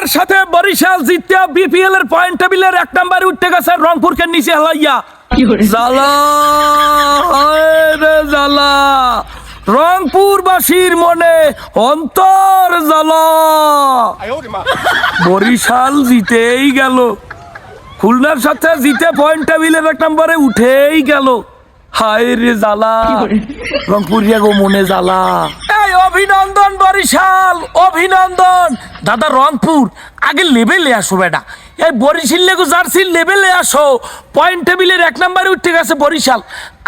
খুলনার সাথে বরিশাল জিতিয়া বিপিএল এর পয়েন্ট টেবিলের এক নম্বরে উঠতে গেছে রংপুরকে নিচে হালাইয়া। রে জ্বালা। রংপুরবাসীর মনে অন্তর জ্বালা। বরিশাল জিতেই গেল। খুলনার সাথে জিতে পয়েন্ট টেবিলের এক নম্বরে উঠেই গেল। হায় রে জ্বালা। রংপুরিয়া গো মনে জ্বালা। অভিনন্দন বরিশাল, অভিনন্দন। দাদা রংপুর, আগে লেভেলে আসো বেটা। এই বরিশাল লেগো জার্সির লেভেলে আসো। পয়েন্ট টেবিলের এক নম্বরে উঠে গেছে বরিশাল।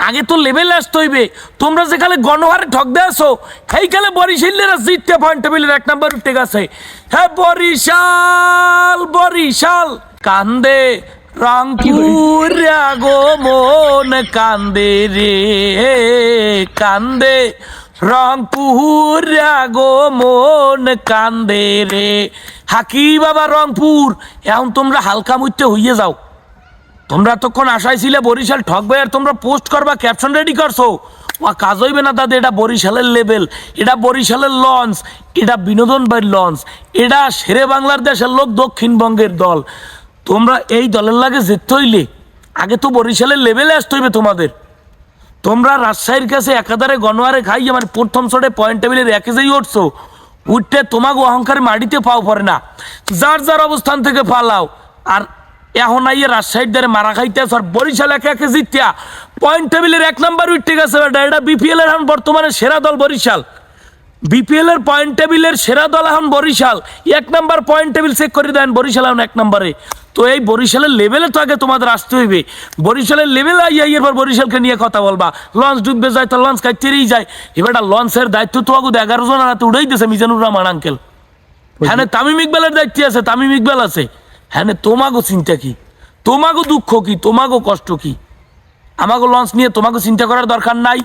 আগে তো লেভেলে আসতে হইবে। তোমরা যেখানে গণহারে ঠক দিয়ে আসো সেইখানে বরিশালেরা জিততে পয়েন্ট টেবিলের এক নম্বর উঠে গেছে। হ্যাঁ বরিশাল বরিশাল। কান্দে রংপুর গো মন কান্দে রে, কান্দে। রংপুর গো মন কান্দে রে। হাকি বাবা রংপুর, এখন তোমরা হালকা মুইতে হইয়ে যাও। তোমরা এতক্ষণ আশায় ছিলে বরিশাল ঠকবে আর তোমরা পোস্ট করবা ক্যাপশন রেডি করছ। ও কাজ হইবে না দাদা, এটা বরিশালের লেভেল, এটা বরিশালের লঞ্চ, এটা বিনোদন বাড়ির লঞ্চ, এটা শেরে বাংলার দেশের লোক দক্ষিণবঙ্গের দল। তোমরা এই দলের লাগে যেতে হইলে, আগে তো বরিশালের লেভেলে আসতে হইবে তোমাদের। তোমরা রাজশাহীর কাছে একাধারে গণহারে খাই আমার প্রথম শটে পয়েন্ট টেবিলের একে যেই উঠছো, উঠতে তোমাকে অহংকার মাটিতে পাও পড়ে না। যার যার অবস্থান থেকে পালাও। আর এখন আইয়ে রাজশাহীর দ্বারে মারা খাইতে আর বরিশাল একে একে জিতিয়া। পয়েন্ট টেবিলের এক নাম্বার উঠতে গেছে। এটা বিপিএল এর বর্তমানে সেরা দল বরিশাল। বিপিএল এর পয়েন্ট টেবিলের সেরা দল এখন বরিশাল। এক নাম্বার পয়েন্ট টেবিল চেক করে দেন বরিশাল এখন এক নম্বরে তো এই বরিশালের লেভেলে তো আগে তোমাদের আসতে হইবে। বরিশালের লেভেলে আইয়া এরপর বরিশালকে নিয়ে কথা বলবা। লঞ্চ ডুববে যায় তো লঞ্চ কাইতেই যায়। এবার লঞ্চের দায়িত্ব তো আগুদ এগারো জন রাতে উড়াই দিয়েছে মিজানুর রহমান আঙ্কেল হ্যাঁ তামিম ইকবালের দায়িত্ব আছে তামিম ইকবাল আছে। হ্যাঁ তোমাগো চিন্তা কি? তোমাগো দুঃখ কি? তোমাগো কষ্ট কি? আমাকে লঞ্চ নিয়ে তোমাকে চিন্তা করার দরকার নাই।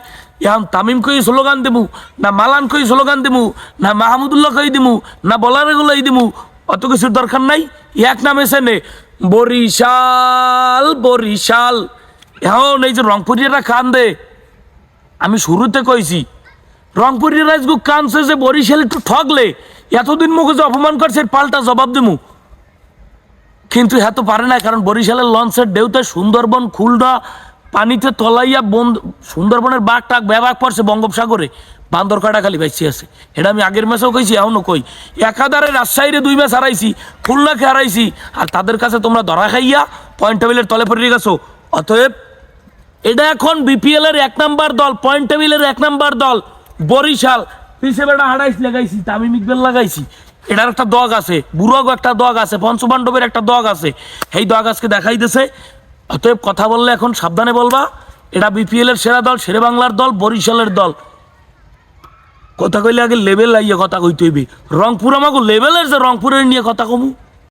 এখন তামিম কই স্লোগান দেবু না মালান কই স্লোগান দেবু না মাহমুদুল্লাহ কই দিমু, না বলারেগুলাই দিমু, অত কিছুর দরকার নাই। এক নাম এসে নে বরিশাল বরিশাল। এখন এই যে রংপুরিয়ারা কান দে আমি শুরুতে কইছি রংপুরের রাজগু কানছে যে বরিশাল একটু ঠগলে, এতদিন মুখে যে অপমান করছে পাল্টা জবাব দেবো কিন্তু হ্যাঁ তো পারে না, কারণ বরিশালের লঞ্চের ঢেউতে সুন্দরবন খুলনা পানিতে তলাইয়া বন্ধ, সুন্দরবনের বাঘ টাক ব্যাবাক পড়ছে বঙ্গোপসাগরে। বান্দর কাটা খালি আছে। এটা আমি আগের ম্যাচেও কইছি এখনও কই। একাধারে রাজশাহীরে দুই ম্যাচ হারাইছি, খুলনাকে হারাইছি। আর তাদের কাছে তোমরা ধরা খাইয়া পয়েন্ট টেবিলের তলে পড়ে গেছো। অতএব এটা এখন বিপিএল এর এক নাম্বার দল পয়েন্ট টেবিলের এক নাম্বার দল। বরিশাল হিসেবে এটা হারাইস লাগাইছি, তামিম ইকবাল লাগাইছি। এটার একটা দগ আছে, বুড়াগো একটা দগ আছে পঞ্চপাণ্ডবের একটা দগ আছে। এই দগ আজকে দেখাইতেছে। অতএব কথা বললে এখন সাবধানে বলবা, এটা বিপিএল এর সেরা দল সেরে বাংলার দল, বরিশালের দল। কথা কইলে আগে লেভেল লাইয়ে কথা কইতে হইবে। রংপুর আমাকে লেভেলের যে রংপুরের নিয়ে কথা কমু।